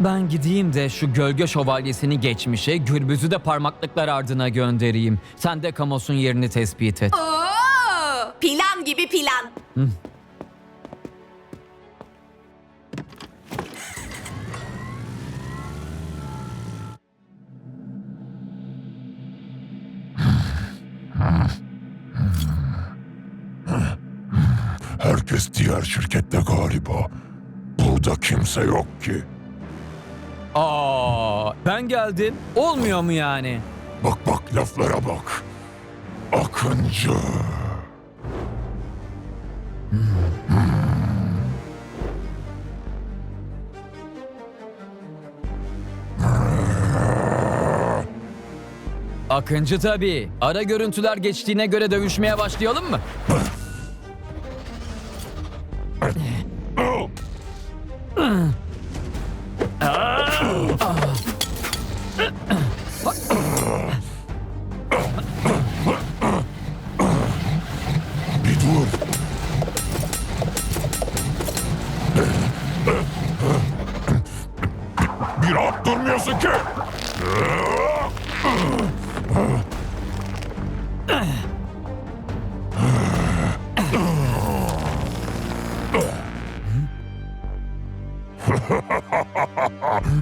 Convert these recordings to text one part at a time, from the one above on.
Ben gideyim de şu gölge şövalyesini geçmişe, gürbüzü de parmaklıklar ardına göndereyim. Sen de Kamos'un yerini tespit et. Oo, plan gibi plan. Herkes diğer şirkette galiba. Burada kimse yok ki. Aa, ben geldim. Olmuyor mu yani? Bak bak laflara bak. Akıncı. Akıncı tabii. Ara görüntüler geçtiğine göre dövüşmeye başlayalım mı?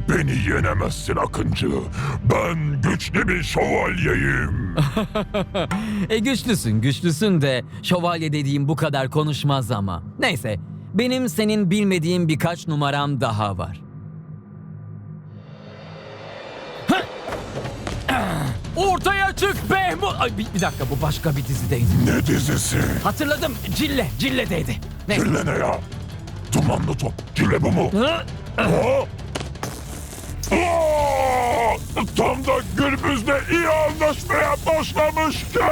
Beni yenemezsin Akıncı. Ben güçlü bir şövalyeyim. E güçlüsün güçlüsün de şövalye dediğim bu kadar konuşmaz ama. Neyse benim senin bilmediğin birkaç numaram daha var. Çık Behmut! Ay bir, bir dakika bu başka bir dizideydi. Ne dizisi? Hatırladım Cille, Cille'deydi. Neyse. Cille ne ya? Dumanlı top. Cille bu mu? Hı? Aa! Aa! Tam da Gürbüz'le iyi anlaşmaya başlamışken.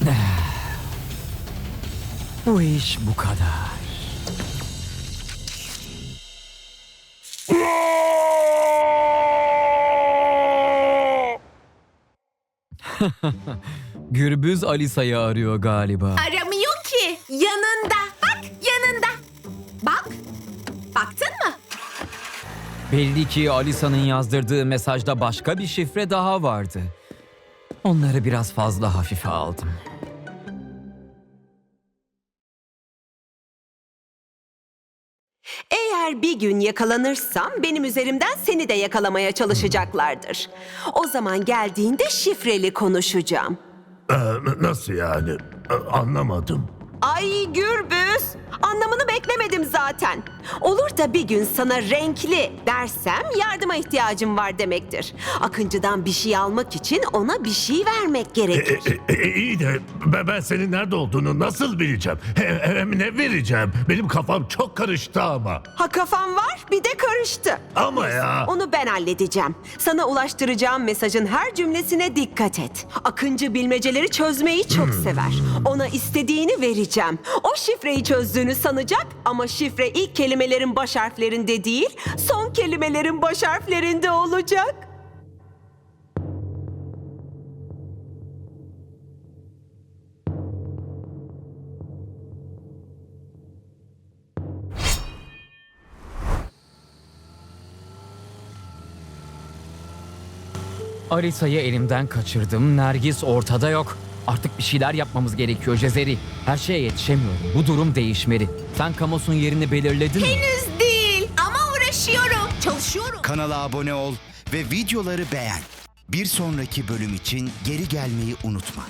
Bu iş bu kadar. Aa! Gürbüz Alisa'yı arıyor galiba. Aramıyor ki. Yanında. Bak yanında. Bak. Baktın mı? Belli ki Alisa'nın yazdırdığı mesajda başka bir şifre daha vardı. Onları biraz fazla hafife aldım. Eğer bir gün yakalanırsam benim üzerimden seni de yakalamaya çalışacaklardır. O zaman geldiğinde şifreli konuşacağım. Ee, nasıl yani? Ee, Anlamadım. Ay Gürbüz, anlamını beklemedim zaten. Olur da bir gün sana renkli dersem yardıma ihtiyacım var demektir. Akıncı'dan bir şey almak için ona bir şey vermek E, gerekir. e, e, iyi de ben, ben senin nerede olduğunu nasıl bileceğim? He- Hem ne vereceğim? Benim kafam çok karıştı ama. Ha kafam var bir de karıştı. Ama ya. Onu ben halledeceğim. Sana ulaştıracağım mesajın her cümlesine dikkat et. Akıncı bilmeceleri çözmeyi çok sever. Ona istediğini vereceğim. O şifreyi çözdüğünü sanacak ama şifre ilk kelimelerin baş harflerinde değil, son kelimelerin baş harflerinde olacak. Alisa'yı elimden kaçırdım. Nergis ortada yok. Artık bir şeyler yapmamız gerekiyor Cezeri. Her şeye yetişemiyorum. Bu durum değişmeli. Sen Kamos'un yerini belirledin mi? Henüz değil ama uğraşıyorum. Çalışıyorum. Kanala abone ol ve videoları beğen. Bir sonraki bölüm için geri gelmeyi unutma.